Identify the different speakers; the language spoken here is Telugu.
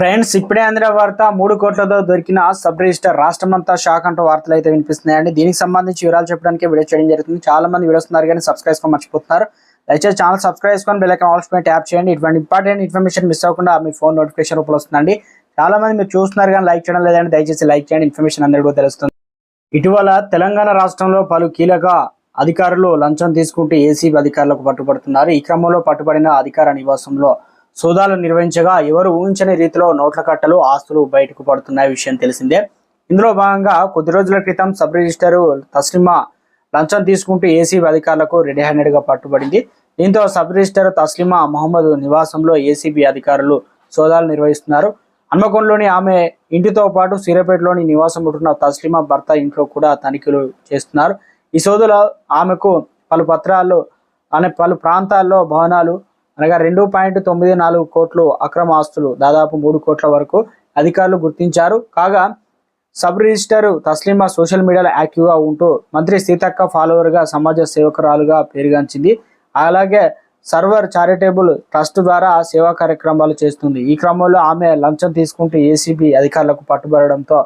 Speaker 1: ఫ్రెండ్స్ ఇప్పుడే అందిన వార్త మూడు కోట్లతో దొరికిన సబ్ రిజిస్టర్ రాష్ట్రమంతా షాక్ అంటూ వార్తలు అయితే వినిపిస్తున్నాయండి. దీనికి సంబంధించి వివరాలు చెప్పడానికి వీడియో చేయడం జరుగుతుంది. చాలా మంది వీడియోస్ ఉన్నారు కానీ సబ్స్క్రైబ్ చేసుకో మర్చిపోతున్నారు. దయచేసి ఛానల్ సబ్స్క్రైబ్ చేసుకొని బెల్లైకన్ ఐకాన్ ఆల్స్ పైన ట్యాప్ చేయండి. ఇటువంటి ఇంపార్టెంట్ ఇన్ఫర్మేషన్ మిస్ అవ్వకుండా మీ ఫోన్ నోటిఫికేషన్ రూపంలో వస్తుందండి. చాలా మంది మీరు చూస్తున్నారు కానీ లైక్ చేయడం లేదండి. దయచేసి లైక్ చేయండి. ఇన్ఫర్మేషన్ అందరికీ తెలుస్తుంది. ఇటీవల తెలంగాణ రాష్ట్రంలో పలు కీలక అధికారులు లంచం తీసుకుంటూ ఏసీబీ అధికారులకు పట్టుబడుతున్నారు. ఈ క్రమంలో పట్టుబడిన అధికార నివాసంలో సోదాలు నిర్వహించగా ఎవరు ఊహించని రీతిలో నోట్ల కట్టలు ఆస్తులు బయటకు పడుతున్న విషయం తెలిసిందే. ఇందులో భాగంగా కొద్ది రోజుల క్రితం సబ్ రిజిస్టర్ తస్లిమా లంచం తీసుకుంటూ ఏసీబీ అధికారులకు రెడీ హ్యాండెడ్గా పట్టుబడింది. దీంతో సబ్ రిజిస్టర్ తస్లిమా మహమ్మద్ నివాసంలో ఏసీబీ అధికారులు సోదాలు నిర్వహిస్తున్నారు. హన్మకొండలోని ఆమె ఇంటితో పాటు సూర్యాపేటలోని నివాసం ఉంటున్న తస్లిమా భర్త ఇంట్లో కూడా తనిఖీలు చేస్తున్నారు. ఈ సోదులో ఆమెకు పలు పత్రాలు అనే పలు ప్రాంతాల్లో భవనాలు అనగా రెండు పాయింట్ తొమ్మిది నాలుగు కోట్లు అక్రమ ఆస్తులు దాదాపు మూడు కోట్ల వరకు అధికారులు గుర్తించారు. కాగా సబ్ రిజిస్టర్ తస్లిమా సోషల్ మీడియాలో యాక్టివ్గా ఉంటూ మంత్రి సీతక్క ఫాలోవర్గా సమాజ సేవకురాలుగా పేరుగాంచింది. అలాగే సర్వర్ చారిటబుల్ ట్రస్ట్ ద్వారా సేవా కార్యక్రమాలు చేస్తుంది. ఈ క్రమంలో ఆమె లంచం తీసుకుంటూ ఏసీబీ అధికారులకు పట్టుబడడంతో